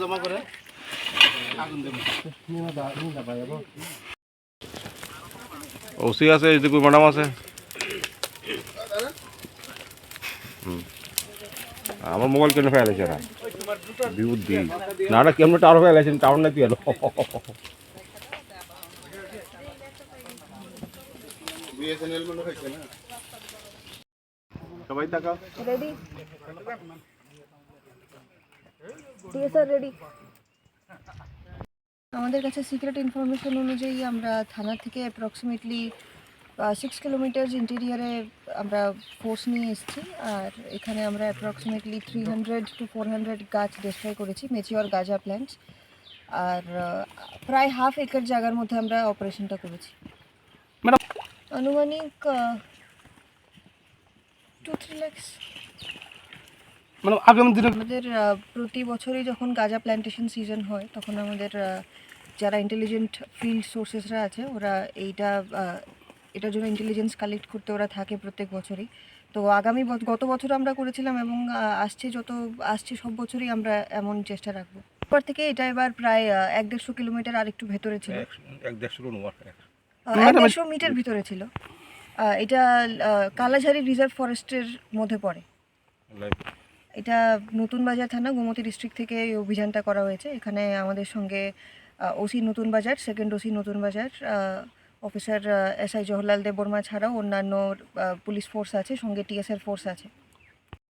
জমা করে ওসি আছে এইদিকে ম্যাডাম আছে। আমার মোবাইল কেন ফেলেছে না বিবুদ্ধি না না কেমন টাওয়ার ফেলেছেন টাওয়ার নাকি এলো? বিএসএনএল মনে হয়েছে না সবাই তাকাও। রেডি স্যার রেডি আমাদের কাছে সিক্রেট ইনফরমেশন অনুযায়ী আমরা থানা থেকে অ্যাপ্রক্সিমেটলি সিক্স কিলোমিটার্স ইন্টেরিয়ারে আমরা ফোর্স নিয়ে এসেছি। আর এখানে আমরা approximately three hundred to four hundred গাছ ডিস্ট্রয় করেছি মেচিওর গাজা প্ল্যান্টস আর প্রায় হাফ একর জায়গার মধ্যে আমরা অপারেশনটা করেছি। আনুমানিক টু থ্রি ল্যাক্স মানে আগামী দিনে আমাদের প্রতি বছরই যখন গাঁজা প্ল্যান্টেশন সিজন হয় তখন আমাদের যারা ইন্টেলিজেন্ট ফিল্ড সোর্সেসরা আছে ওরা এইটা এটার জন্য ইন্টেলিজেন্স কালেক্ট করতে ওরা থাকে প্রত্যেক বছরই। তো আগামী গত বছর আমরা করেছিলাম এবং আসছে যত আসছে সব বছরই আমরা এমন চেষ্টা রাখব। এরপর থেকে এটা এবার প্রায় এক দেড়শো কিলোমিটার আর একটু ভেতরে ছিল। এক দেড়শো মিটার ভিতরে ছিল। এটা কালাঝারি রিজার্ভ ফরেস্টের মধ্যে পড়ে। এটা নতুন বাজার থানা গোমতি ডিস্ট্রিক্ট থেকে এই অভিযানটা করা হয়েছে। এখানে আমাদের সঙ্গে ওসি নতুন বাজার second OC Natun Bazar officer S I Jawaharlal Debbarma ছাড়াও অন্যান্য পুলিশ ফোর্স আছে সঙ্গে টিএসএর ফোর্স আছে।